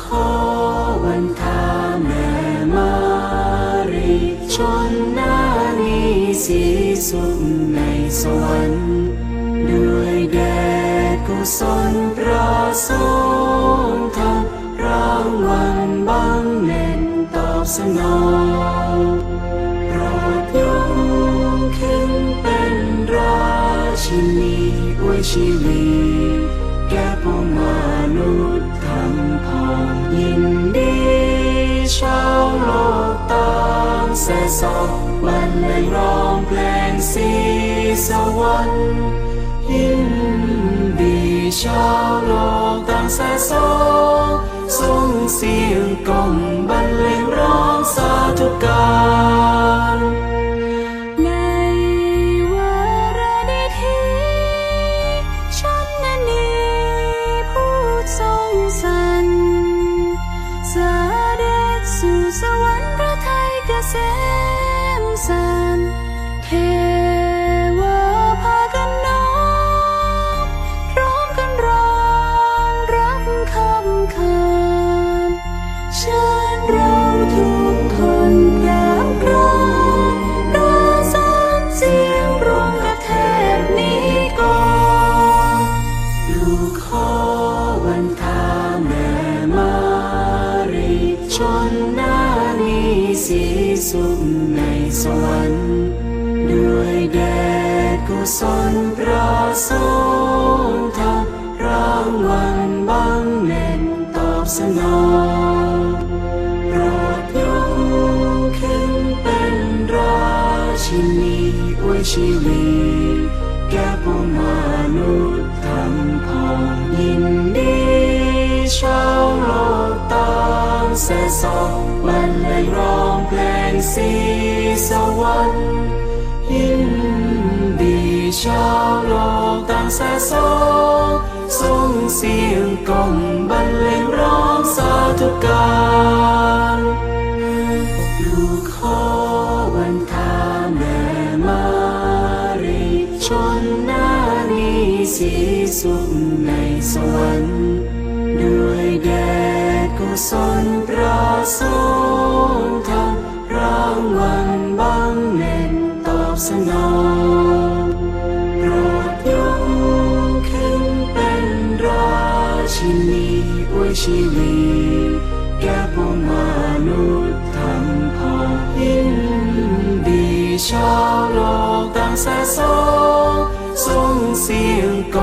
ขอวันทาแม่มารีชนหน้านีสีสุขในสวรรค์ด้วยแดดกุศลประสงค์ทำรางวัลบังเน็นตอบสนองโปรดยกขึ้นเป็นราชินีอวยชีวิต แก่พวกมนุษย์ทำพองยินดี ชาวโลกต่างแส่สอบรรเลงร้องเพลงสีสวรรค์ยินดีชาวโลกต่างแส่สองส่งเสียงกล่อมบรรเลงร้องสาธุการ สีสุขในสวรรค์ด้วยแดดกุศลประสง ชีวิตแก่พวกมนุษย์ทำพองยินดีชาวโลกต่างแสสองบรรเลงร้องเพลงสีสวรรค์ยินดีชาวโลกต่างแสสองส่งเสียงกล่อมบรรเลงร้องสาธุการลูกขอ ชนน้านี้สีสุขในสวรรค์ ด้วยแดดกุศลประสงค์ทำรางวัลบังเน็นตอบสนองโปรดยกขึ้นเป็นราชินีอวยชีวิตแก่พวกมนุษย์ทำพองยินดีชาวโลกต่าง แส่สองส่งเสียงก